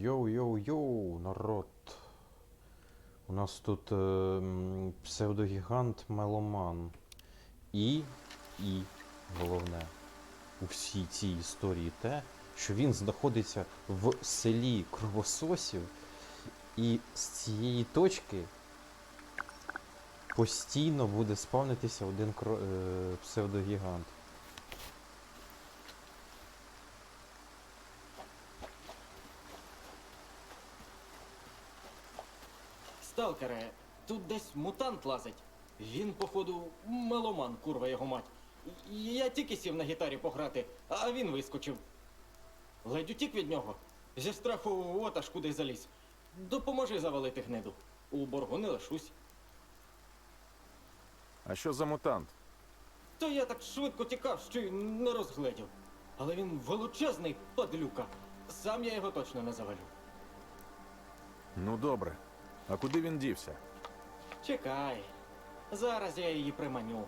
Йоу-йоу-йоу, народ. У нас тут е, псевдогігант Меломан. І, і, головне, у всій цій історії те, що він знаходиться в селі кровососів, і з цієї точки постійно буде спавнитися один е, псевдогігант. Сталкере, тут десь мутант лазить. Він, походу, меломан, курва його мать. Я тільки сів на гітарі пограти, а він вискочив. Ледь утік від нього. Зі страху от аж куди заліз. Допоможи завалити гниду. У боргу не лишусь. А що за мутант? То я так швидко тікав, що й не розгледів. Але він величезний падлюка. Сам я його точно не завалю. Ну добре. А куди він дівся? Чекай. Зараз я її приманю.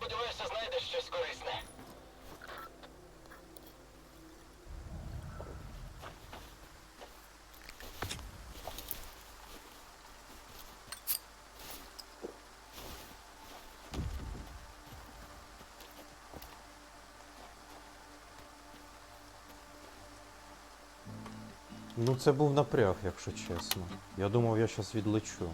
Сподіваюся, знайдеш щось корисне. Ну, це був напряг, якщо чесно. Я думав, я зараз відлечу.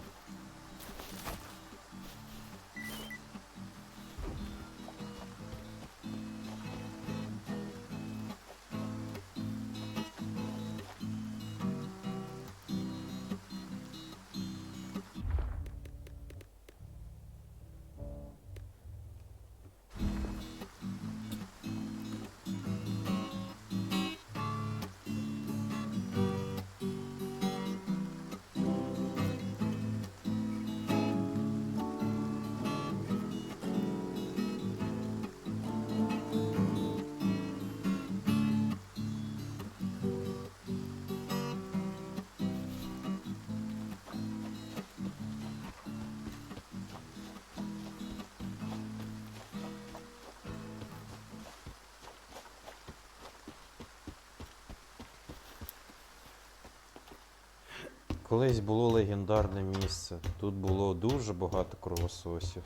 Колись було легендарне місце. Тут було дуже багато кровососів.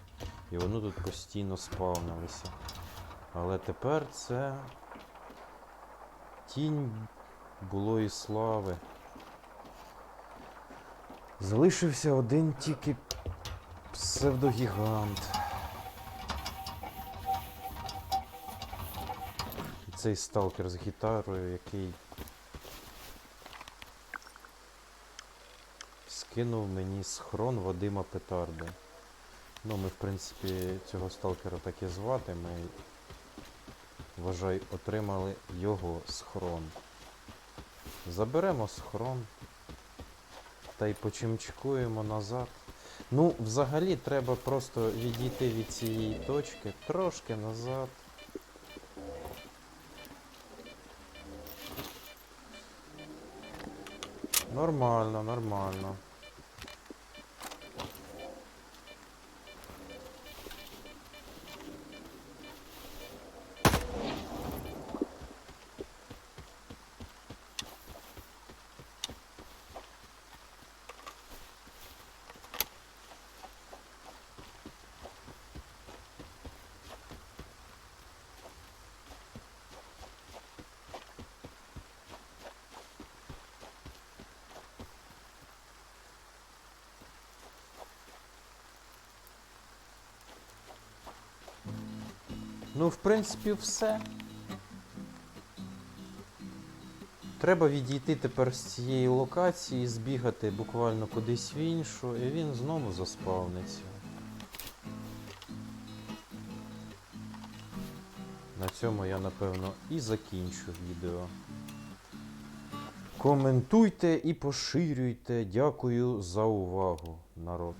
І вони тут постійно спавнилися. Але тепер це тінь булої слави. Залишився один тільки псевдогігант. І цей сталкер з гітарою, який скинув мені схрон Вадима Петарди. Ну, ми, в принципі, цього сталкера так і звати. Ми, вважай, отримали його схрон. Заберемо схрон та й почимчикуємо назад. Ну, взагалі, треба просто відійти від цієї точки трошки назад. Нормально, нормально. Ну, в принципі, все. Треба відійти тепер з цієї локації, збігати буквально кудись в іншу, і він знову заспавниться. На цьому я напевно і закінчу відео. Коментуйте і поширюйте. Дякую за увагу, народ.